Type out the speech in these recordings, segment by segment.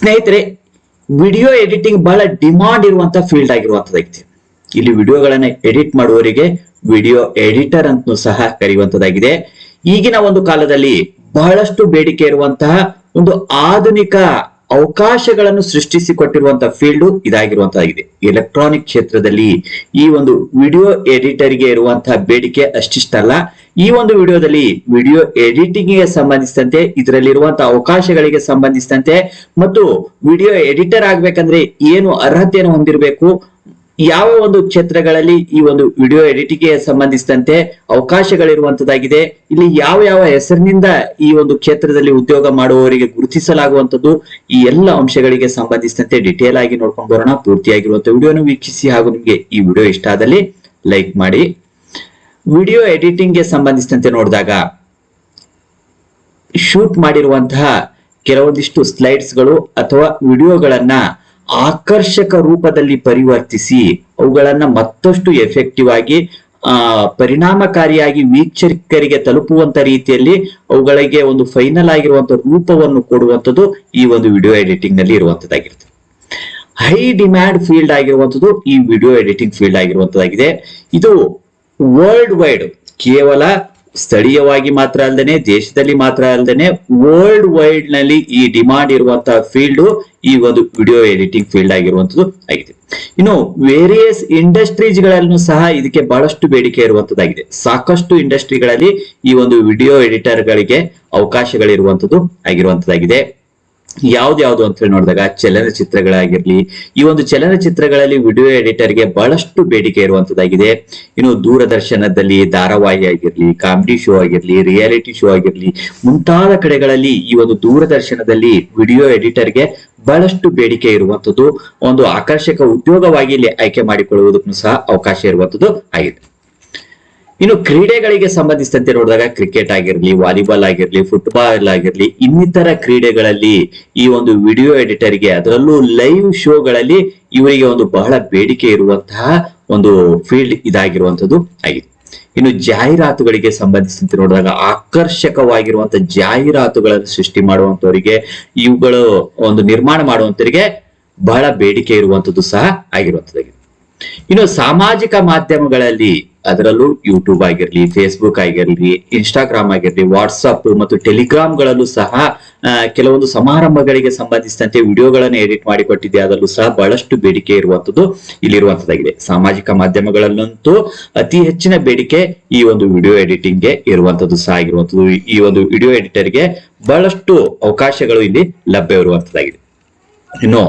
ಸ್ನೇಹಿತರೆ video editing ಬಹಳ demand ಇರುವಂತ ಫೀಲ್ಡ್ ಆಗಿರುವಂತದ್ದಾಗಿದೆ ಇಲ್ಲಿ ವಿಡಿಯೋಗಳನ್ನ ಎಡಿಟ್ ಮಾಡುವವರಿಗೆ ವಿಡಿಯೋ ಎಡಿಟರ್ ಅಂತ ಸಹ ಕರೆಯುವಂತದ್ದಾಗಿದೆ. ಈಗಿನ ಒಂದು ಕಾಲದಲ್ಲಿ ಬಹಳಷ್ಟು ಬೇಡಿಕೆ ಇರುವಂತಹ ಒಂದು ಆಧುನಿಕ ಅವಕಾಶಗಳನ್ನು ಸೃಷ್ಟಿಸಿಕೊಟ್ಟಿರುವಂತಹ ಫೀಲ್ಡ್ ಇದಾಗಿರುವಂತಾಗಿದೆ. ಎಲೆಕ್ಟ್ರಾನಿಕ್ ಕ್ಷೇತ್ರದಲ್ಲಿ ಈ ಒಂದು ವಿಡಿಯೋ ಎಡಿಟರ್ಗೆ ಇರುವಂತಹ ಬೇಡಿಕೆ ಅಷ್ಟಿಷ್ಟಲ್ಲ. ಈ ಒಂದು ವಿಡಿಯೋದಲ್ಲಿ ವಿಡಿಯೋ ಎಡಿಟಿಂಗ್ಗೆ ಸಂಬಂಧಿಸಿದಂತೆ ಇದರಲ್ಲಿರುವಂತಹ ಅವಕಾಶಗಳಿಗೆ ಸಂಬಂಧಿಸಿದಂತೆ, ಮತ್ತು ವಿಡಿಯೋ ಎಡಿಟರ್ ಆಗ್ಬೇಕಂದ್ರೆ ಏನು ಅರ್ಹತೆಯನ್ನು ಹೊಂದಿರಬೇಕು ಯಾವ ಒಂದು ಕ್ಷೇತ್ರಗಳಲ್ಲಿ ಈ ಒಂದು ವಿಡಿಯೋ ಎಡಿಟಿಂಗ್ಗೆ ಸಂಬಂಧಿಸಿದಂತೆ ಅವಕಾಶಗಳಿರುವಂತದ್ದಾಗಿದೆ, ಇಲ್ಲಿ ಯಾವ ಯಾವ ಹೆಸರಿನಿಂದ ಈ ಒಂದು ಕ್ಷೇತ್ರದಲ್ಲಿ ಉದ್ಯೋಗ ಮಾಡುವವರಿಗೆ ಗುರುತಿಸಲಾಗುವಂತದ್ದು, ಈ ಎಲ್ಲ ಅಂಶಗಳಿಗೆ ಸಂಬಂಧಿಸಿದಂತೆ ಡೀಟೇಲ್ ಆಗಿ ನೋಡ್ಕೊಂಡು ಬರೋಣ. ಪೂರ್ತಿಯಾಗಿರುವಂತ ವಿಡಿಯೋನ ವೀಕ್ಷಿಸಿ ಹಾಗೂ ನಿಮಗೆ ಈ ವಿಡಿಯೋ ಇಷ್ಟ ಆದಲ್ಲಿ ಲೈಕ್ ಮಾಡಿ. ವಿಡಿಯೋ ಎಡಿಟಿಂಗ್ಗೆ ಸಂಬಂಧಿಸಿದಂತೆ ನೋಡಿದಾಗ ಶೂಟ್ ಮಾಡಿರುವಂತಹ ಕೆಲವೊಂದಿಷ್ಟು ಸ್ಲೈಡ್ಸ್ಗಳು ಅಥವಾ ವಿಡಿಯೋಗಳನ್ನ ಆಕರ್ಷಕ ರೂಪದಲ್ಲಿ ಪರಿವರ್ತಿಸಿ ಅವುಗಳನ್ನ ಮತ್ತಷ್ಟು ಎಫೆಕ್ಟಿವ್ ಆಗಿ, ಆ, ಪರಿಣಾಮಕಾರಿಯಾಗಿ ವೀಕ್ಷಕರಿಗೆ ತಲುಪುವಂತ ರೀತಿಯಲ್ಲಿ ಅವುಗಳಿಗೆ ಒಂದು ಫೈನಲ್ ಆಗಿರುವಂತ ರೂಪವನ್ನು ಕೊಡುವಂಥದ್ದು ಈ ಒಂದು ವಿಡಿಯೋ ಎಡಿಟಿಂಗ್ನಲ್ಲಿ ಇರುವಂತದ್ದಾಗಿರುತ್ತೆ. ಹೈ ಡಿಮ್ಯಾಂಡ್ ಫೀಲ್ಡ್ ಆಗಿರುವಂತದ್ದು ಈ ವಿಡಿಯೋ ಎಡಿಟಿಂಗ್ ಫೀಲ್ಡ್ ಆಗಿರುವಂತದ್ದಾಗಿದೆ. ಇದು ವರ್ಲ್ಡ್ ವೈಡ್ ಕೇವಲ ಸ್ಥಳೀಯವಾಗಿ ಮಾತ್ರ ಅಲ್ಲದೆ ದೇಶದಲ್ಲಿ ಮಾತ್ರ ಅಲ್ಲದೆ ವರ್ಲ್ಡ್ ವೈಡ್ನಲ್ಲಿ ಈ ಡಿಮಾಂಡ್ ಇರುವಂತಹ ಫೀಲ್ಡ್ ಈ ಒಂದು ವಿಡಿಯೋ ಎಡಿಟಿಂಗ್ ಫೀಲ್ಡ್ ಆಗಿರುವಂತದ್ದು ಆಗಿದೆ. ಇನ್ನು ವೇರಿಯಸ್ ಇಂಡಸ್ಟ್ರೀಸ್ ಗಳಲ್ಲೂ ಸಹ ಇದಕ್ಕೆ ಬಹಳಷ್ಟು ಬೇಡಿಕೆ ಇರುವಂತದ್ದಾಗಿದೆ ಸಾಕಷ್ಟು ಇಂಡಸ್ಟ್ರಿಗಳಲ್ಲಿ ಈ ಒಂದು ವಿಡಿಯೋ ಎಡಿಟರ್ ಗಳಿಗೆ ಅವಕಾಶಗಳಿರುವಂತದ್ದು ಆಗಿರುವಂತದ್ದಾಗಿದೆ ಯಾವ್ದ್ಯಾವ್ದು ಅಂತ ಹೇಳಿ ನೋಡಿದಾಗ ಚಲನಚಿತ್ರಗಳಾಗಿರ್ಲಿ, ಈ ಒಂದು ಚಲನಚಿತ್ರಗಳಲ್ಲಿ ವಿಡಿಯೋ ಎಡಿಟರ್ಗೆ ಬಹಳಷ್ಟು ಬೇಡಿಕೆ ಇರುವಂತದ್ದಾಗಿದೆ. ಇನ್ನು ದೂರದರ್ಶನದಲ್ಲಿ ಧಾರಾವಾಹಿ ಆಗಿರ್ಲಿ, ಕಾಮಿಡಿ ಶೋ ಆಗಿರ್ಲಿ, ರಿಯಾಲಿಟಿ ಶೋ ಆಗಿರ್ಲಿ, ಮುಂತಾದ ಕಡೆಗಳಲ್ಲಿ ಈ ಒಂದು ದೂರದರ್ಶನದಲ್ಲಿ ವಿಡಿಯೋ ಎಡಿಟರ್ಗೆ ಬಹಳಷ್ಟು ಬೇಡಿಕೆ ಇರುವಂತದ್ದು, ಒಂದು ಆಕರ್ಷಕ ಉದ್ಯೋಗವಾಗಿ ಇಲ್ಲಿ ಆಯ್ಕೆ ಮಾಡಿಕೊಳ್ಳುವುದಕ್ಕೂ ಸಹ ಅವಕಾಶ ಇರುವಂತದ್ದು ಆಗಿದೆ. ಇನ್ನು ಕ್ರೀಡೆಗಳಿಗೆ ಸಂಬಂಧಿಸಿದಂತೆ ನೋಡಿದಾಗ ಕ್ರಿಕೆಟ್ ಆಗಿರ್ಲಿ, ವಾಲಿಬಾಲ್ ಆಗಿರ್ಲಿ ಫುಟ್ಬಾಲ್ ಆಗಿರ್ಲಿ, ಇನ್ನಿತರ ಕ್ರೀಡೆಗಳಲ್ಲಿ ಈ ಒಂದು ವಿಡಿಯೋ ಎಡಿಟರ್ಗೆ ಅದರಲ್ಲೂ ಲೈವ್ ಶೋಗಳಲ್ಲಿ ಇವರಿಗೆ ಒಂದು ಬಹಳ ಬೇಡಿಕೆ ಇರುವಂತಹ ಒಂದು ಫೀಲ್ಡ್ ಇದಾಗಿರುವಂತದ್ದು ಆಗಿದೆ. ಇನ್ನು ಜಾಹೀರಾತುಗಳಿಗೆ ಸಂಬಂಧಿಸಿದಂತೆ ನೋಡಿದಾಗ ಆಕರ್ಷಕವಾಗಿರುವಂತಹ ಜಾಹೀರಾತುಗಳನ್ನು ಸೃಷ್ಟಿ ಮಾಡುವಂತವರಿಗೆ ಇವುಗಳು ಒಂದು ನಿರ್ಮಾಣ ಮಾಡುವಂತರಿಗೆ ಬಹಳ ಬೇಡಿಕೆ ಇರುವಂತದ್ದು ಸಹ ಆಗಿರುವಂತದ್ದಾಗಿದೆ ಇನ್ನು ಸಾಮಾಜಿಕ ಮಾಧ್ಯಮಗಳಲ್ಲಿ ಅದರಲ್ಲೂ ಯೂಟ್ಯೂಬ್ ಆಗಿರ್ಲಿ ಫೇಸ್ಬುಕ್ ಆಗಿರ್ಲಿ ಇನ್ಸ್ಟಾಗ್ರಾಮ್ ಆಗಿರ್ಲಿ ವಾಟ್ಸಪ್ ಮತ್ತು ಟೆಲಿಗ್ರಾಮ್ ಗಳಲ್ಲೂ ಸಹ ಕೆಲವೊಂದು ಸಮಾರಂಭಗಳಿಗೆ ಸಂಬಂಧಿಸಿದಂತೆ ವಿಡಿಯೋಗಳನ್ನು ಎಡಿಟ್ ಮಾಡಿಕೊಟ್ಟಿದೆ ಅದರಲ್ಲೂ ಸಹ ಬಹಳಷ್ಟು ಬೇಡಿಕೆ ಇರುವಂತದ್ದು ಇಲ್ಲಿರುವಂತದ್ದಾಗಿದೆ. ಸಾಮಾಜಿಕ ಮಾಧ್ಯಮಗಳಲ್ಲಂತೂ ಅತಿ ಹೆಚ್ಚಿನ ಬೇಡಿಕೆ ಈ ಒಂದು ವಿಡಿಯೋ ಎಡಿಟಿಂಗ್ಗೆ ಇರುವಂತದ್ದು ಸಹ ಆಗಿರುವಂತದ್ದು. ಈ ಒಂದು ವಿಡಿಯೋ ಎಡಿಟರ್ಗೆ ಬಹಳಷ್ಟು ಅವಕಾಶಗಳು ಇಲ್ಲಿ ಲಭ್ಯ ಇರುವಂತದ್ದಾಗಿದೆ. ಇನ್ನು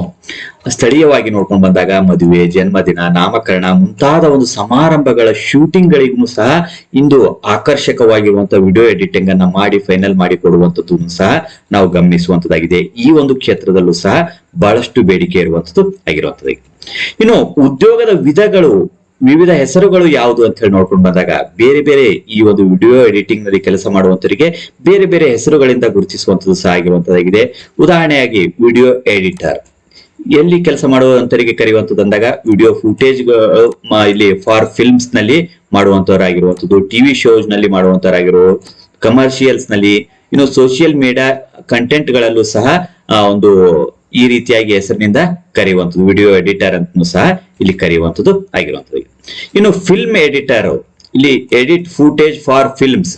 ಸ್ಥಳೀಯವಾಗಿ ನೋಡ್ಕೊಂಡು ಬಂದಾಗ ಮದುವೆ, ಜನ್ಮದಿನ, ನಾಮಕರಣ ಮುಂತಾದ ಒಂದು ಸಮಾರಂಭಗಳ ಶೂಟಿಂಗ್ ಗಳಿಗೂ ಸಹ ಇಂದು ಆಕರ್ಷಕವಾಗಿರುವಂತಹ ವಿಡಿಯೋ ಎಡಿಟಿಂಗ್ ಅನ್ನ ಮಾಡಿ ಫೈನಲ್ ಮಾಡಿ ಕೊಡುವಂತದ್ದು ಸಹ ನಾವು ಗಮನಿಸುವಂತದ್ದಾಗಿದೆ ಈ ಒಂದು ಕ್ಷೇತ್ರದಲ್ಲೂ ಸಹ ಬಹಳಷ್ಟು ಬೇಡಿಕೆ ಇರುವಂತದ್ದು ಆಗಿರುವಂತದ್ದಾಗಿದೆ ಇನ್ನು ಉದ್ಯೋಗದ ವಿಧಗಳು ವಿವಿಧ ಹೆಸರುಗಳು ಯಾವುದು ಅಂತ ಹೇಳಿ ನೋಡ್ಕೊಂಡು ಬಂದಾಗ ಬೇರೆ ಬೇರೆ ಈ ಒಂದು ವಿಡಿಯೋ ಎಡಿಟಿಂಗ್ನಲ್ಲಿ ಕೆಲಸ ಮಾಡುವಂತವರಿಗೆ ಬೇರೆ ಬೇರೆ ಹೆಸರುಗಳಿಂದ ಗುರುತಿಸುವಂತದ್ದು ಸಹ ಆಗಿರುವಂತದ್ದಾಗಿದೆ ಉದಾಹರಣೆಯಾಗಿ ವಿಡಿಯೋ ಎಡಿಟರ್. ಎಲ್ಲಿ ಕೆಲಸ ಮಾಡುವಂತರಿಗೆ ಕರೆಯುವಂಥದ್ದು ಅಂದಾಗ ವಿಡಿಯೋ ಫುಟೇಜ್ ಇಲ್ಲಿ ಫಾರ್ ಫಿಲ್ಮ್ಸ್ನಲ್ಲಿ ಮಾಡುವಂತವರಾಗಿರುವಂಥದ್ದು ಟಿವಿ ಶೋಸ್ನಲ್ಲಿ ಮಾಡುವಂತವರಾಗಿರೋ ಕಮರ್ಷಿಯಲ್ಸ್ನಲ್ಲಿ, ಇನ್ನು ಸೋಷಿಯಲ್ ಮೀಡಿಯಾ ಕಂಟೆಂಟ್ ಗಳಲ್ಲೂ ಸಹ ಒಂದು ಈ ರೀತಿಯಾಗಿ ಹೆಸರಿನಿಂದ ಕರೆಯುವಂಥದ್ದು ವಿಡಿಯೋ ಎಡಿಟರ್ ಅಂತ ಸಹ ಇಲ್ಲಿ ಕರೆಯುವಂಥದ್ದು ಆಗಿರುವಂಥದ್ದು ಇನ್ನು ಫಿಲ್ಮ್ ಎಡಿಟರ್ ಇಲ್ಲಿ ಎಡಿಟ್ ಫೂಟೇಜ್ ಫಾರ್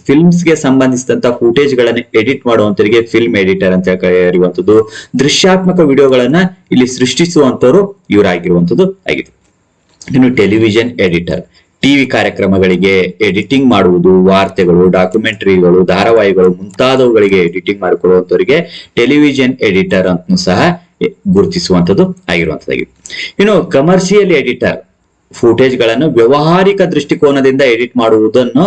ಫಿಲ್ಮ್ಸ್ಗೆ ಸಂಬಂಧಿಸಿದಂತಹ ಫೂಟೇಜ್ ಗಳನ್ನ ಎಡಿಟ್ ಮಾಡುವಂತರಿಗೆ ಫಿಲ್ಮ್ ಎಡಿಟರ್ ಅಂತ ಕರೆಯುವಂಥದ್ದು ದೃಶ್ಯಾತ್ಮಕ ವಿಡಿಯೋಗಳನ್ನ ಇಲ್ಲಿ ಸೃಷ್ಟಿಸುವಂತವರು ಇವರಾಗಿರುವಂಥದ್ದು ಆಗಿದೆ. ಇನ್ನು ಟೆಲಿವಿಷನ್ ಎಡಿಟರ್ ಟಿವಿ ಕಾರ್ಯಕ್ರಮಗಳಿಗೆ ಎಡಿಟಿಂಗ್ ಮಾಡುವುದು, ವಾರ್ತೆಗಳು ಡಾಕ್ಯುಮೆಂಟರಿಗಳು ಧಾರಾವಾಹಿಗಳು ಮುಂತಾದವುಗಳಿಗೆ ಎಡಿಟಿಂಗ್ ಮಾಡಿಕೊಳ್ಳುವಂತವರಿಗೆ ಟೆಲಿವಿಷನ್ ಎಡಿಟರ್ ಅಂತ ಸಹ ಗುರುತಿಸುವಂತದ್ದು ಆಗಿರುವಂತದ್ದಾಗಿದೆ. ಇನ್ನು ಕಮರ್ಷಿಯಲ್ ಎಡಿಟರ್ ಫುಟೇಜ್ಗಳನ್ನು ವ್ಯವಹಾರಿಕ ದೃಷ್ಟಿಕೋನದಿಂದ ಎಡಿಟ್ ಮಾಡುವುದನ್ನು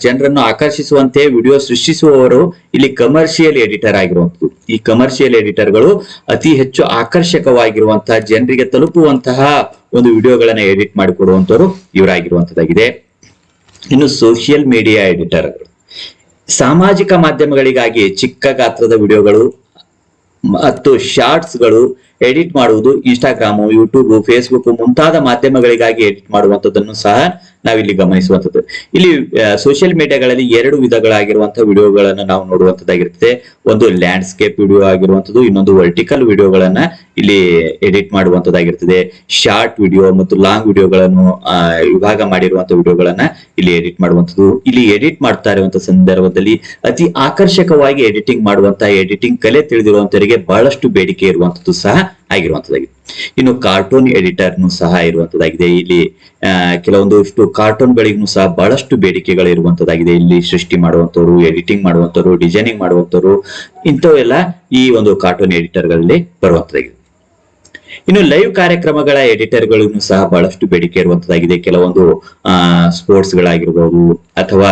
ಜನರನ್ನು ಆಕರ್ಷಿಸುವಂತೆ ವಿಡಿಯೋ ಸೃಷ್ಟಿಸುವವರು ಇಲ್ಲಿ ಕಮರ್ಷಿಯಲ್ ಎಡಿಟರ್ ಆಗಿರುವಂಥದ್ದು. ಈ ಕಮರ್ಷಿಯಲ್ ಎಡಿಟರ್ಗಳು ಅತಿ ಹೆಚ್ಚು ಆಕರ್ಷಕವಾಗಿರುವಂತಹ ಜನರಿಗೆ ತಲುಪುವಂತಹ ಒಂದು ವಿಡಿಯೋಗಳನ್ನ ಎಡಿಟ್ ಮಾಡಿಕೊಡುವಂತವರು ಇವರಾಗಿರುವಂತದ್ದಾಗಿದೆ ಇನ್ನು ಸೋಷಿಯಲ್ ಮೀಡಿಯಾ ಎಡಿಟರ್ ಸಾಮಾಜಿಕ ಮಾಧ್ಯಮಗಳಿಗಾಗಿ ಚಿಕ್ಕ ಗಾತ್ರದ ವಿಡಿಯೋಗಳು ಮತ್ತು ಶಾರ್ಟ್ಸ್ಗಳು ಎಡಿಟ್ ಮಾಡುವುದು ಇನ್ಸ್ಟಾಗ್ರಾಮು ಯೂಟ್ಯೂಬ್ ಫೇಸ್ಬುಕ್ ಮುಂತಾದ ಮಾಧ್ಯಮಗಳಿಗಾಗಿ ಎಡಿಟ್ ಮಾಡುವಂತದ್ದನ್ನು ಸಹ ನಾವಿಲ್ಲಿ ಗಮನಿಸುವಂತದ್ದು ಇಲ್ಲಿ ಸೋಷಿಯಲ್ ಮೀಡಿಯಾಗಳಲ್ಲಿ ಎರಡು ವಿಧಗಳಾಗಿರುವಂತಹ ವಿಡಿಯೋಗಳನ್ನು ನಾವು ನೋಡುವಂತದ್ದಾಗಿರ್ತದೆ ಒಂದು ಲ್ಯಾಂಡ್ಸ್ಕೇಪ್ ವಿಡಿಯೋ ಆಗಿರುವಂತದ್ದು ಇನ್ನೊಂದು ವರ್ಟಿಕಲ್ ವಿಡಿಯೋಗಳನ್ನ ಇಲ್ಲಿ ಎಡಿಟ್ ಮಾಡುವಂತದ್ದಾಗಿರ್ತದೆ ಶಾರ್ಟ್ ವಿಡಿಯೋ ಮತ್ತು ಲಾಂಗ್ ವಿಡಿಯೋಗಳನ್ನು ವಿಭಾಗ ಮಾಡಿರುವಂತಹ ವಿಡಿಯೋಗಳನ್ನ ಇಲ್ಲಿ ಎಡಿಟ್ ಮಾಡುವಂತದ್ದು ಇಲ್ಲಿ ಎಡಿಟ್ ಮಾಡ್ತಾ ಇರುವಂತಹ ಸಂದರ್ಭದಲ್ಲಿ ಅತಿ ಆಕರ್ಷಕವಾಗಿ ಎಡಿಟಿಂಗ್ ಮಾಡುವಂತಹ ಎಡಿಟಿಂಗ್ ಕಲೆ ತಿಳಿದಿರುವಂತವರಿಗೆ ಬಹಳಷ್ಟು ಬೇಡಿಕೆ ಇರುವಂತದ್ದು ಸಹ ಆಗಿರುವಂತದ್ದಾಗಿದೆ ಇನ್ನು ಕಾರ್ಟೂನ್ ಎಡಿಟರ್ನು ಸಹ ಇರುವಂತದ್ದಾಗಿದೆ ಇಲ್ಲಿ ಆ, ಕಾರ್ಟೂನ್ ಕಾರ್ಟೂನ್ಗಳಿಗೂ ಸಹ ಬಹಳಷ್ಟು ಬೇಡಿಕೆಗಳು ಇರುವಂತದ್ದಾಗಿದೆ ಇಲ್ಲಿ ಸೃಷ್ಟಿ ಮಾಡುವಂತವ್ರು ಎಡಿಟಿಂಗ್ ಮಾಡುವಂತವ್ರು ಡಿಸೈನಿಂಗ್ ಮಾಡುವಂತವ್ರು ಇಂಥವೆಲ್ಲ ಈ ಒಂದು ಕಾರ್ಟೂನ್ ಎಡಿಟರ್ಗಳಲ್ಲಿ ಬರುವಂತದ್ದಾಗಿದೆ ಇನ್ನು ಲೈವ್ ಕಾರ್ಯಕ್ರಮಗಳ ಎಡಿಟರ್ ಎಡಿಟರ್ಗಳಿಗೂ ಸಹ ಬಹಳಷ್ಟು ಬೇಡಿಕೆ ಇರುವಂತದ್ದಾಗಿದೆ ಕೆಲವೊಂದು ಸ್ಪೋರ್ಟ್ಸ್ ಗಳಾಗಿರ್ಬೋದು ಅಥವಾ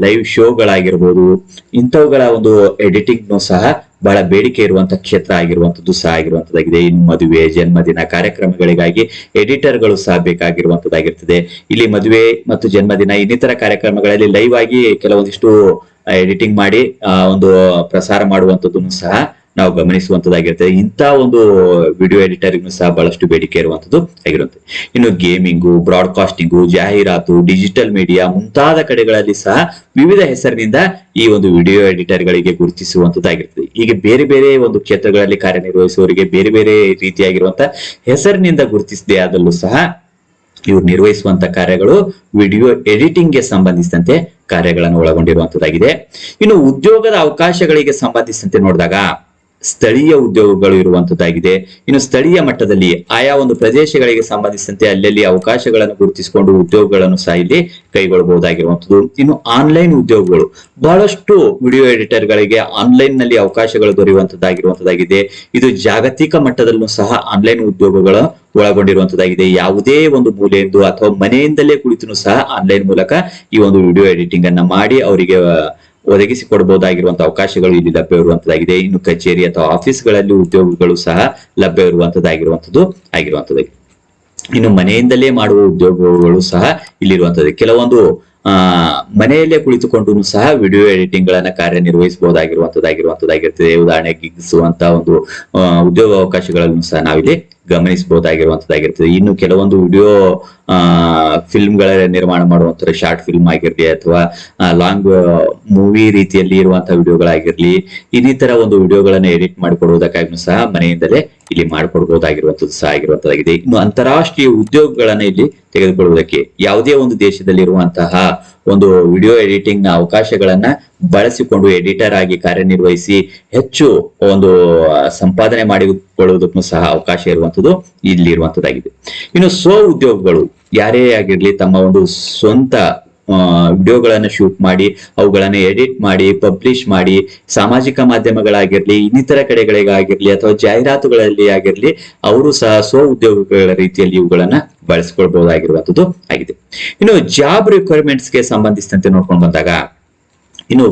ಲೈವ್ ಶೋಗಳಾಗಿರ್ಬೋದು ಇಂಥವುಗಳ ಒಂದು ಎಡಿಟಿಂಗ್ ಸಹ ಬಹಳ ಬೇಡಿಕೆ ಇರುವಂತ ಕ್ಷೇತ್ರ ಆಗಿರುವಂತದ್ದು ಸಹ ಆಗಿರುವಂತದ್ದಾಗಿದೆ. ಇನ್ನು ಮದುವೆ, ಜನ್ಮದಿನ ಕಾರ್ಯಕ್ರಮಗಳಿಗಾಗಿ ಎಡಿಟರ್ಗಳು ಸಹ ಬೇಕಾಗಿರುವಂತದ್ದಾಗಿರ್ತದೆ. ಇಲ್ಲಿ ಮದುವೆ ಮತ್ತು ಜನ್ಮದಿನ ಇನ್ನಿತರ ಕಾರ್ಯಕ್ರಮಗಳಲ್ಲಿ ಲೈವ್ ಆಗಿ ಕೆಲವೊಂದಿಷ್ಟು ಎಡಿಟಿಂಗ್ ಮಾಡಿ ಒಂದು ಪ್ರಸಾರ ಮಾಡುವಂತದ್ದನ್ನು ಸಹ ನಾವು ಗಮನಿಸುವಂತದ್ದಾಗಿರುತ್ತೆ. ಇಂಥ ಒಂದು ವಿಡಿಯೋ ಎಡಿಟರ್ಗೂ ಸಹ ಬಹಳಷ್ಟು ಬೇಡಿಕೆ ಇರುವಂತದ್ದು ಆಗಿರುತ್ತೆ. ಇನ್ನು ಗೇಮಿಂಗು ಬ್ರಾಡ್ಕಾಸ್ಟಿಂಗು ಜಾಹೀರಾತು ಡಿಜಿಟಲ್ ಮೀಡಿಯಾ ಮುಂತಾದ ಕಡೆಗಳಲ್ಲಿ ಸಹ ವಿವಿಧ ಹೆಸರಿನಿಂದ ಈ ಒಂದು ವಿಡಿಯೋ ಎಡಿಟರ್ ಗಳಿಗೆ ಹೀಗೆ ಬೇರೆ ಬೇರೆ ಒಂದು ಕ್ಷೇತ್ರಗಳಲ್ಲಿ ಕಾರ್ಯನಿರ್ವಹಿಸುವವರಿಗೆ ಬೇರೆ ಬೇರೆ ರೀತಿಯಾಗಿರುವಂತಹ ಹೆಸರಿನಿಂದ ಗುರುತಿಸದೇ ಆದಲ್ಲೂ ಸಹ ಇವರು ನಿರ್ವಹಿಸುವಂತ ಕಾರ್ಯಗಳು ವಿಡಿಯೋ ಎಡಿಟಿಂಗ್ಗೆ ಸಂಬಂಧಿಸಿದಂತೆ ಕಾರ್ಯಗಳನ್ನು ಒಳಗೊಂಡಿರುವಂತದ್ದಾಗಿದೆ. ಇನ್ನು ಉದ್ಯೋಗದ ಅವಕಾಶಗಳಿಗೆ ಸಂಬಂಧಿಸಿದಂತೆ ನೋಡಿದಾಗ ಸ್ಥಳೀಯ ಉದ್ಯೋಗಗಳು ಇರುವಂತದ್ದಾಗಿದೆ. ಇನ್ನು ಸ್ಥಳೀಯ ಮಟ್ಟದಲ್ಲಿ ಆಯಾ ಒಂದು ಪ್ರದೇಶಗಳಿಗೆ ಸಂಬಂಧಿಸಿದಂತೆ ಅಲ್ಲಲ್ಲಿ ಅವಕಾಶಗಳನ್ನು ಗುರುತಿಸಿಕೊಂಡು ಉದ್ಯೋಗಗಳನ್ನು ಸಹ ಇಲ್ಲಿ ಕೈಗೊಳ್ಳಬಹುದಾಗಿರುವಂತದ್ದು. ಇನ್ನು ಆನ್ಲೈನ್ ಉದ್ಯೋಗಗಳು, ಬಹಳಷ್ಟು ವಿಡಿಯೋ ಎಡಿಟರ್ ಗಳಿಗೆ ಆನ್ಲೈನ್ನಲ್ಲಿ ಅವಕಾಶಗಳು ದೊರೆಯುವಂತದ್ದಾಗಿರುವಂತದ್ದಾಗಿದೆ. ಇದು ಜಾಗತಿಕ ಮಟ್ಟದಲ್ಲೂ ಸಹ ಆನ್ಲೈನ್ ಉದ್ಯೋಗಗಳ ಒಳಗೊಂಡಿರುವಂತದ್ದಾಗಿದೆ. ಯಾವುದೇ ಒಂದು ಮೂಲೆಯಿಂದ ಅಥವಾ ಮನೆಯಿಂದಲೇ ಕುಳಿತು ಸಹ ಆನ್ಲೈನ್ ಮೂಲಕ ಈ ಒಂದು ವಿಡಿಯೋ ಎಡಿಟಿಂಗ್ ಅನ್ನ ಮಾಡಿ ಅವರಿಗೆ ಒದಗಿಸಿಕೊಡಬಹುದಾಗಿರುವಂತಹ ಅವಕಾಶಗಳು ಇಲ್ಲಿ ಲಭ್ಯ ಇರುವಂತದ್ದಾಗಿದೆ. ಇನ್ನು ಕಚೇರಿ ಅಥವಾ ಆಫೀಸ್ಗಳಲ್ಲಿ ಉದ್ಯೋಗಗಳು ಸಹ ಲಭ್ಯ ಇರುವಂತದ್ದಾಗಿರುವಂತದ್ದು ಆಗಿರುವಂತದ್ದಾಗಿದೆ ಇನ್ನು ಮನೆಯಿಂದಲೇ ಮಾಡುವ ಉದ್ಯೋಗಗಳು ಸಹ ಇಲ್ಲಿರುವಂತದ್ದು. ಕೆಲವೊಂದು, ಆ, ಮನೆಯಲ್ಲೇ ಕುಳಿತುಕೊಂಡು ಸಹ ವಿಡಿಯೋ ಎಡಿಟಿಂಗ್ ಗಳನ್ನ ಕಾರ್ಯನಿರ್ವಹಿಸಬಹುದಾಗಿರುವಂತದ್ದಾಗಿರುವಂತದ್ದಾಗಿರ್ತದೆ. ಉದಾಹರಣೆಗೆ ಗಿಗಿಸುವಂತ ಒಂದು ಉದ್ಯೋಗ ಅವಕಾಶಗಳನ್ನು ಸಹ ನಾವಿಲ್ಲಿ ಗಮನಿಸಬಹುದಾಗಿರುವಂತದ್ದಾಗಿರ್ತದೆ ಇನ್ನು ಕೆಲವೊಂದು ವಿಡಿಯೋ ಫಿಲ್ಮ್ಗಳ ನಿರ್ಮಾಣ ಮಾಡುವಂತ ಶಾರ್ಟ್ ಫಿಲ್ಮ್ ಆಗಿರ್ಲಿ ಅಥವಾ ಲಾಂಗ್ ಮೂವಿ ರೀತಿಯಲ್ಲಿ ಇರುವಂತಹ ವಿಡಿಯೋಗಳಾಗಿರ್ಲಿ ಇನ್ನಿತರ ಒಂದು ವಿಡಿಯೋಗಳನ್ನ ಎಡಿಟ್ ಮಾಡಿಕೊಡುವುದಕ್ಕಾಗಿ ಸಹ ಮನೆಯಿಂದಲೇ ಇಲ್ಲಿ ಮಾಡಿಕೊಡ್ಬಹುದಾಗಿರುವಂತದ್ದು ಸಹ ಆಗಿರುವಂತದ್ದಾಗಿದೆ ಇನ್ನು ಅಂತಾರಾಷ್ಟ್ರೀಯ ಉದ್ಯೋಗಗಳನ್ನ ಇಲ್ಲಿ ತೆಗೆದುಕೊಳ್ಳುವುದಕ್ಕೆ ಯಾವುದೇ ಒಂದು ದೇಶದಲ್ಲಿರುವಂತಹ ಒಂದು ವಿಡಿಯೋ ಎಡಿಟಿಂಗ್ನ ಅವಕಾಶಗಳನ್ನ ಬಳಸಿಕೊಂಡು ಎಡಿಟರ್ ಆಗಿ ಕಾರ್ಯನಿರ್ವಹಿಸಿ ಹೆಚ್ಚು ಒಂದು ಸಂಪಾದನೆ ಮಾಡಿಕೊಳ್ಳುವುದಕ್ಕೂ ಸಹ ಅವಕಾಶ ಇರುವಂತದ್ದು ಇಲ್ಲಿ ಇರುವಂತದ್ದಾಗಿದೆ ಇನ್ನು ಸ್ವ ಉದ್ಯೋಗಗಳು, ಯಾರೇ ಆಗಿರ್ಲಿ ತಮ್ಮ ಒಂದು ಸ್ವಂತ ವಿಡಿಯೋಗಳನ್ನು ಶೂಟ್ ಮಾಡಿ, ಅವುಗಳನ್ನು ಎಡಿಟ್ ಮಾಡಿ ಪಬ್ಲಿಷ್ ಮಾಡಿ, ಸಾಮಾಜಿಕ ಮಾಧ್ಯಮಗಳಾಗಿರ್ಲಿ, ಇನ್ನಿತರ ಕಡೆಗಳಿಗಾಗಿರ್ಲಿ ಅಥವಾ ಜಾಹೀರಾತುಗಳಲ್ಲಿ ಆಗಿರ್ಲಿ, ಅವರು ಸಹ ಸ್ವ ಉದ್ಯೋಗಗಳ ರೀತಿಯಲ್ಲಿ ಇವುಗಳನ್ನ ಬಳಸಿಕೊಳ್ಬಹುದಾಗಿರುವಂತದ್ದು ಆಗಿದೆ. ಇನ್ನು ಜಾಬ್ ರಿಕ್ವೈರ್ಮೆಂಟ್ಸ್ಗೆ ಸಂಬಂಧಿಸಿದಂತೆ ನೋಡ್ಕೊಂಡು ಬಂದಾಗ ಇನ್ನು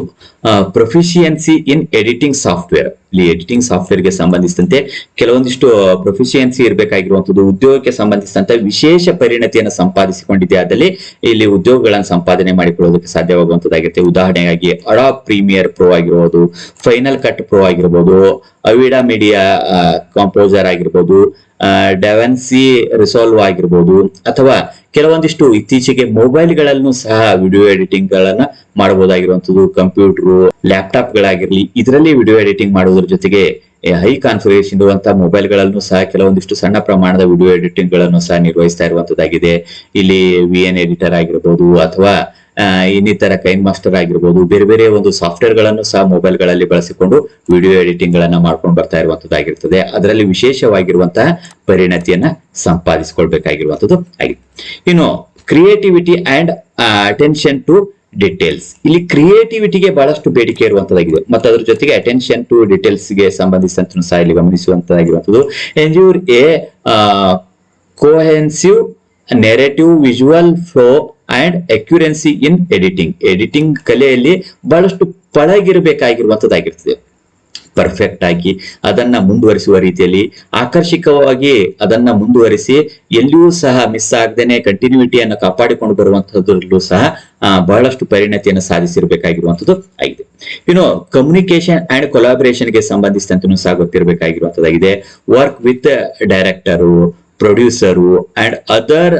ಪ್ರೊಫಿಷಿಯನ್ಸಿ ಇನ್ ಎಡಿಟಿಂಗ್ ಸಾಫ್ಟ್ವೇರ್ ಇಲ್ಲಿ ಎಡಿಟಿಂಗ್ ಸಾಫ್ಟ್ವೇರ್ಗೆ ಸಂಬಂಧಿಸಿದಂತೆ ಕೆಲವೊಂದಿಷ್ಟು ಪ್ರೊಫಿಷಿಯನ್ಸಿ ಇರಬೇಕಾಗಿರುವಂತದ್ದು ಉದ್ಯೋಗಕ್ಕೆ ಸಂಬಂಧಿಸಿದಂತ ವಿಶೇಷ ಪರಿಣತಿಯನ್ನು ಸಂಪಾದಿಸಿಕೊಂಡಿದೆ. ಆದಲ್ಲಿ ಇಲ್ಲಿ ಉದ್ಯೋಗಗಳನ್ನು ಸಂಪಾದನೆ ಮಾಡಿಕೊಳ್ಳೋದಕ್ಕೆ ಸಾಧ್ಯವಾಗುವಂತದ್ದಾಗಿರುತ್ತೆ ಉದಾಹರಣೆಗಾಗಿ ಅಡಾ ಪ್ರೀಮಿಯರ್ ಪ್ರೋ ಆಗಿರ್ಬೋದು ಫೈನಲ್ ಕಟ್ ಪ್ರೋ ಆಗಿರ್ಬೋದು ಅವಿಡಾ ಮೀಡಿಯಾ ಕಾಂಪೋಸರ್ ಆಗಿರ್ಬೋದು ಡೆವೆನ್ಸಿ ರಿಸಾಲ್ವ್ ಆಗಿರ್ಬೋದು ಅಥವಾ ಕೆಲವೊಂದಿಷ್ಟು ಇತ್ತೀಚೆಗೆ ಮೊಬೈಲ್ಗಳಲ್ಲೂ ಸಹ ವಿಡಿಯೋ ಎಡಿಟಿಂಗ್ ಗಳನ್ನ ಮಾಡಬಹುದಾಗಿರುವಂತದ್ದು ಕಂಪ್ಯೂಟರ್ ಲ್ಯಾಪ್ಟಾಪ್ ಗಳಾಗಿರ್ಲಿ ಇದರಲ್ಲಿ ವಿಡಿಯೋ ಎಡಿಟಿಂಗ್ ಮಾಡುವುದರ ಜೊತೆಗೆ ಹೈ ಕಾನ್ಫಿಗರೇಷನ್ ಇರುವಂತಹ ಮೊಬೈಲ್ ಗಳಲ್ಲೂ ಸಹ ಕೆಲವೊಂದಿಷ್ಟು ಸಣ್ಣ ಪ್ರಮಾಣದ ವಿಡಿಯೋ ಎಡಿಟಿಂಗ್ಗಳನ್ನು ಸಹ ನಿರ್ವಹಿಸ್ತಾ ಇರುವಂತದ್ದಾಗಿದೆ ಇಲ್ಲಿ ವಿ ಎನ್ ಎಡಿಟರ್ ಆಗಿರ್ಬೋದು ಅಥವಾ ಇನ್ನಿತರ ಕೈನ್ ಮಾಸ್ಟರ್ ಆಗಿರ್ಬೋದು, ಬೇರೆ ಬೇರೆ ಒಂದು ಸಾಫ್ಟ್ವೇರ್ಗಳನ್ನು ಸಹ ಮೊಬೈಲ್ಗಳಲ್ಲಿ ಬಳಸಿಕೊಂಡು ವಿಡಿಯೋ ಎಡಿಟಿಂಗ್ ಗಳನ್ನ ಮಾಡ್ಕೊಂಡು ಬರ್ತಾ ಇರುವಂತದ್ದಾಗಿರ್ತದೆ. ಅದರಲ್ಲಿ ವಿಶೇಷವಾಗಿರುವಂತಹ ಪರಿಣತಿಯನ್ನ ಸಂಪಾದಿಸಿಕೊಳ್ಬೇಕಾಗಿರುವಂತದ್ದು ಆಗಿದೆ. ಇನ್ನು creativity and attention to details ಇಲ್ಲಿ ಕ್ರಿಯೇಟಿವಿಟಿಗೆ ಬಹಳಷ್ಟು ಬೇಡಿಕೆ ಇರುವಂತದ್ದಾಗಿದೆ. ಮತ್ತು ಅದ್ರ ಜೊತೆಗೆ ಅಟೆನ್ಷನ್ ಟು ಡಿಟೇಲ್ಸ್ಗೆ ಸಂಬಂಧಿಸಿದಂತೂ ಸಹ ಇಲ್ಲಿ ಗಮನಿಸುವಂತದ್ದಾಗಿರುವಂತದ್ದು. Ensure a cohesive narrative visual flow and accuracy in editing editing ಕಲೆಯಲ್ಲಿ ಬಹಳಷ್ಟು ಪಳಗಿರಬೇಕಾಗಿರುವಂತದ್ದಾಗಿರ್ತದೆ ಪರ್ಫೆಕ್ಟ್ ಆಗಿ ಅದನ್ನ ಮುಂದುವರಿಸುವ ರೀತಿಯಲ್ಲಿ, ಆಕರ್ಷಕವಾಗಿ ಅದನ್ನ ಮುಂದುವರಿಸಿ ಎಲ್ಲಿಯೂ ಸಹ ಮಿಸ್ ಆಗದೇನೆ ಕಂಟಿನ್ಯೂಟಿಯನ್ನು ಕಾಪಾಡಿಕೊಂಡು ಬರುವಂತಹದ್ರಲ್ಲೂ ಸಹ ಬಹಳಷ್ಟು ಪರಿಣತಿಯನ್ನು ಸಾಧಿಸಿರಬೇಕಾಗಿರುವಂತದ್ದು ಆಗಿದೆ. ಇನ್ನು ಕಮ್ಯುನಿಕೇಶನ್ ಅಂಡ್ ಕೊಲಾಬರೇಷನ್ಗೆ ಸಂಬಂಧಿಸಿದಂತೆ ಸಹ ಗೊತ್ತಿರಬೇಕಾಗಿರುವಂತದ್ದಾಗಿದೆ work with director producer and other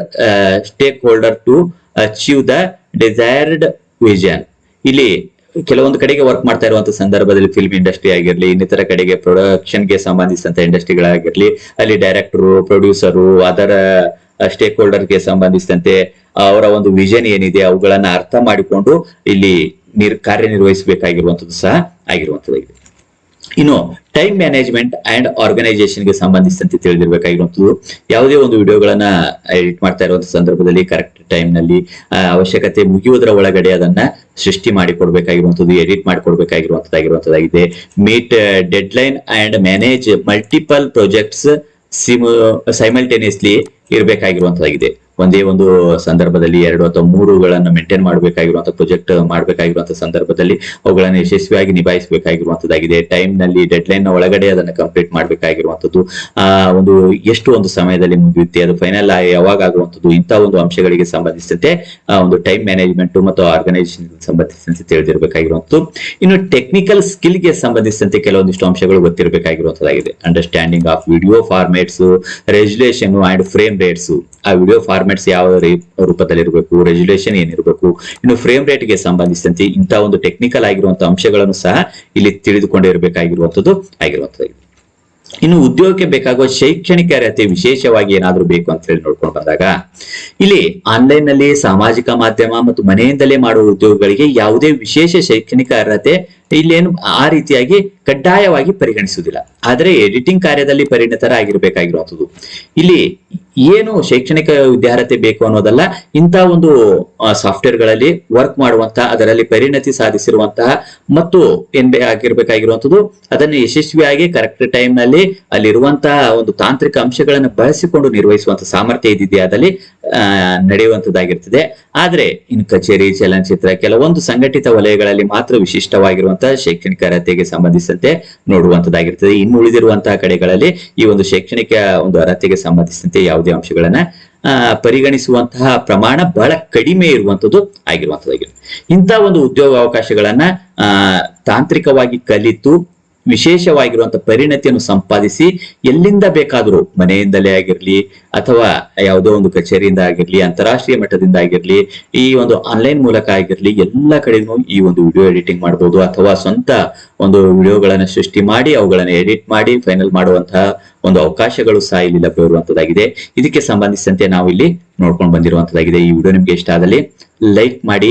stakeholder to achieve the desired vision ಇಲ್ಲಿ ಕೆಲವೊಂದು ಕಡೆಗೆ ವರ್ಕ್ ಮಾಡ್ತಾ ಇರುವಂತ ಸಂದರ್ಭದಲ್ಲಿ ಫಿಲ್ಮ್ ಇಂಡಸ್ಟ್ರಿ ಆಗಿರ್ಲಿ, ಇನ್ನಿತರ ಕಡೆಗೆ ಪ್ರೊಡಕ್ಷನ್ಗೆ ಸಂಬಂಧಿಸಿದಂತ ಇಂಡಸ್ಟ್ರಿಗಳಾಗಿರ್ಲಿ ಅಲ್ಲಿ ಡೈರೆಕ್ಟರು ಪ್ರೊಡ್ಯೂಸರು ಅದರ ಸ್ಟೇಕ್ ಹೋಲ್ಡರ್ಗೆ ಸಂಬಂಧಿಸಿದಂತೆ ಅವರ ಒಂದು ವಿಷನ್ ಏನಿದೆ, ಅವುಗಳನ್ನ ಅರ್ಥ ಮಾಡಿಕೊಂಡು ಇಲ್ಲಿ ನಿರ್ ಕಾರ್ಯನಿರ್ವಹಿಸಬೇಕಾಗಿರುವಂತದ್ದು ಸಹ ಆಗಿರುವಂತದ್ದಾಗಿದೆ ಇನ್ನು ಟೈಮ್ ಮ್ಯಾನೇಜ್ಮೆಂಟ್ ಅಂಡ್ ಆರ್ಗನೈಸೇಷನ್ಗೆ ಸಂಬಂಧಿಸಿದಂತೆ ತಿಳಿದಿರಬೇಕಾಗಿರುವಂತದ್ದು ಯಾವುದೇ ಒಂದು ವಿಡಿಯೋಗಳನ್ನ ಎಡಿಟ್ ಮಾಡ್ತಾ ಇರುವಂತಹ ಸಂದರ್ಭದಲ್ಲಿ ಕರೆಕ್ಟ್ ಟೈಮ್ನಲ್ಲಿ ಅವಶ್ಯಕತೆ ಮುಗಿಯುವುದರ ಒಳಗಡೆ ಅದನ್ನ ಸೃಷ್ಟಿ ಮಾಡಿಕೊಡ್ಬೇಕಾಗಿರುವಂತದ್ದು ಎಡಿಟ್ ಮಾಡಿ ಕೊಡ್ಬೇಕಾಗಿರುವಂತದ್ದಾಗಿದೆ meet deadline and manage multiple projects simultaneously ಇರಬೇಕಾಗಿರುವಂತದ್ದಾಗಿದೆ ಒಂದೇ ಒಂದು ಸಂದರ್ಭದಲ್ಲಿ ಎರಡು ಅಥವಾ ಮೂರುಗಳನ್ನು ಮೇಂಟೈನ್ ಮಾಡಬೇಕಾಗಿರುವಂತ ಪ್ರೊಜೆಕ್ಟ್ ಮಾಡಬೇಕಾಗಿರುವಂತಹ ಸಂದರ್ಭದಲ್ಲಿ ಅವುಗಳನ್ನು ಯಶಸ್ವಿಯಾಗಿ ನಿಭಾಯಿಸಬೇಕಾಗಿರುವಂತದ್ದಾಗಿದೆ ಟೈಮ್ನಲ್ಲಿ ಡೆಡ್ ಲೈನ್ ಒಳಗಡೆ ಅದನ್ನ ಕಂಪ್ಲೀಟ್ ಮಾಡಬೇಕಾಗಿರುವಂತದ್ದು ಆ, ಒಂದು ಎಷ್ಟು ಒಂದು ಸಮಯದಲ್ಲಿ ಮುಗಿಯುತ್ತೆ, ಅದು ಫೈನಲ್ ಯಾವಾಗ ಆಗುವಂತದ್ದು ಇಂತಹ ಒಂದು ಅಂಶಗಳಿಗೆ ಸಂಬಂಧಿಸಿದಂತೆ, ಆ, ಒಂದು ಟೈಮ್ ಮ್ಯಾನೇಜ್ಮೆಂಟ್ ಮತ್ತು ಆರ್ಗನೈಸೇಷನ್ ಸಂಬಂಧಿಸಿದಂತೆ ತಿಳಿದಿರಬೇಕಾಗಿರುವಂತದ್ದು ಇನ್ನು ಟೆಕ್ನಿಕಲ್ ಸ್ಕಿಲ್ಗೆ ಸಂಬಂಧಿಸಿದಂತೆ ಕೆಲವೊಂದಿಷ್ಟು ಅಂಶಗಳು ಗೊತ್ತಿರಬೇಕಾಗಿರುವಂತದ್ದಾಗಿದೆ understanding of video formats resolution and frame rates ಆ ವಿಡಿಯೋ ಫಾರ್ಮ್ಯಾಟ್ಸ್ ಯಾವ ರೀ- ರೂಪದಲ್ಲಿ ಇರಬೇಕು ರೆಜುಲೇಷನ್ ಏನಿರಬೇಕು, ಇನ್ನು ಫ್ರೇಮ್ ರೇಟ್ಗೆ ಸಂಬಂಧಿಸಿದಂತೆ ಇಂತಹ ಒಂದು ಟೆಕ್ನಿಕಲ್ ಆಗಿರುವಂತಹ ಅಂಶಗಳನ್ನು ಸಹ ಇಲ್ಲಿ ತಿಳಿದುಕೊಂಡಿರಬೇಕಾಗಿರುವಂತದ್ದು ಆಗಿರುವಂತದ್ದು ಇನ್ನು ಉದ್ಯೋಗಕ್ಕೆ ಬೇಕಾಗುವ ಶೈಕ್ಷಣಿಕ ಅರ್ಹತೆ ವಿಶೇಷವಾಗಿ ಏನಾದರೂ ಬೇಕು ಅಂತ ಹೇಳಿ ನೋಡ್ಕೊಂಡು ಬಂದಾಗ, ಇಲ್ಲಿ ಆನ್ಲೈನ್ನಲ್ಲಿ ಸಾಮಾಜಿಕ ಮಾಧ್ಯಮ ಮತ್ತು ಮನೆಯಿಂದಲೇ ಮಾಡುವ ಉದ್ಯೋಗಗಳಿಗೆ ಯಾವುದೇ ವಿಶೇಷ ಶೈಕ್ಷಣಿಕ ಅರ್ಹತೆ ಇಲ್ಲೇನು ಆ. ರೀತಿಯಾಗಿ ಕಡ್ಡಾಯವಾಗಿ ಪರಿಗಣಿಸುವುದಿಲ್ಲ. ಆದರೆ ಎಡಿಟಿಂಗ್ ಕಾರ್ಯದಲ್ಲಿ ಪರಿಣಿತರಾಗಿರಬೇಕಾಗಿರುವಂಥದ್ದು. ಇಲ್ಲಿ ಏನು ಶೈಕ್ಷಣಿಕ ವಿದ್ಯಾರ್ಹತೆ ಬೇಕು ಅನ್ನೋದಲ್ಲ ಇಂತಹ ಒಂದು ಸಾಫ್ಟ್ವೇರ್ಗಳಲ್ಲಿ ವರ್ಕ್ ಮಾಡುವಂತಹ ಅದರಲ್ಲಿ ಪರಿಣತಿ ಸಾಧಿಸಿರುವಂತಹ ಮತ್ತು ಏನ್ ಆಗಿರ್ಬೇಕಾಗಿರುವಂಥದ್ದು ಅದನ್ನು ಯಶಸ್ವಿಯಾಗಿ ಕರೆಕ್ಟ್ ಟೈಮ್ನಲ್ಲಿ ಅಲ್ಲಿರುವಂತಹ ಒಂದು ತಾಂತ್ರಿಕ ಅಂಶಗಳನ್ನು ಬಳಸಿಕೊಂಡು ನಿರ್ವಹಿಸುವಂತಹ ಸಾಮರ್ಥ್ಯ ಇದೆಯಾ ಆ, ನಡೆಯುವಂತದ್ದಾಗಿರ್ತದೆ ಆದ್ರೆ ಇನ್ನು ಕಚೇರಿ ಚಲನಚಿತ್ರ ಕೆಲವೊಂದು ಸಂಘಟಿತ ವಲಯಗಳಲ್ಲಿ ಮಾತ್ರ ವಿಶಿಷ್ಟವಾಗಿರುವಂತಹ ಶೈಕ್ಷಣಿಕ ಅರ್ಹತೆಗೆ ಸಂಬಂಧಿಸಿದಂತೆ ನೋಡುವಂತದ್ದಾಗಿರ್ತದೆ. ಇನ್ನು ಉಳಿದಿರುವಂತಹ ಕಡೆಗಳಲ್ಲಿ ಈ ಒಂದು ಶೈಕ್ಷಣಿಕ ಒಂದು ಅರ್ಹತೆಗೆ ಸಂಬಂಧಿಸಿದಂತೆ ಯಾವುದೇ ಅಂಶಗಳನ್ನ ಪರಿಗಣಿಸುವಂತಹ ಪ್ರಮಾಣ ಬಹಳ ಕಡಿಮೆ ಇರುವಂತದ್ದು ಆಗಿರುವಂತದ್ದಾಗಿರುತ್ತೆ. ಇಂತಹ ಒಂದು ಉದ್ಯೋಗ ಅವಕಾಶಗಳನ್ನ ತಾಂತ್ರಿಕವಾಗಿ ಕಲಿತು ವಿಶೇಷವಾಗಿರುವಂತಹ ಪರಿಣತಿಯನ್ನು ಸಂಪಾದಿಸಿ ಎಲ್ಲಿಂದ ಬೇಕಾದರೂ ಮನೆಯಿಂದಲೇ ಆಗಿರ್ಲಿ ಅಥವಾ ಯಾವುದೋ ಒಂದು ಕಚೇರಿಯಿಂದ ಆಗಿರ್ಲಿ, ಅಂತಾರಾಷ್ಟ್ರೀಯ ಮಟ್ಟದಿಂದ ಆಗಿರ್ಲಿ, ಈ ಒಂದು ಆನ್ಲೈನ್ ಮೂಲಕ ಆಗಿರ್ಲಿ, ಎಲ್ಲ ಕಡೆಗೂ ಈ ಒಂದು ವಿಡಿಯೋ ಎಡಿಟಿಂಗ್ ಮಾಡಬಹುದು ಅಥವಾ ಸ್ವಂತ ಒಂದು ವಿಡಿಯೋಗಳನ್ನು ಸೃಷ್ಟಿ ಮಾಡಿ ಅವುಗಳನ್ನು ಎಡಿಟ್ ಮಾಡಿ ಫೈನಲ್ ಮಾಡುವಂತಹ ಒಂದು ಅವಕಾಶಗಳು ಸಹ ಇಲ್ಲಿ ಲಭ್ಯವಿರುವಂತದ್ದಾಗಿದೆ ಇದಕ್ಕೆ ಸಂಬಂಧಿಸಿದಂತೆ ನಾವು ಇಲ್ಲಿ ನೋಡ್ಕೊಂಡು ಬಂದಿರುವಂತದ್ದಾಗಿದೆ. ಈ ವಿಡಿಯೋ ನಿಮ್ಗೆ ಇಷ್ಟ ಆದಲ್ಲಿ ಲೈಕ್ ಮಾಡಿ.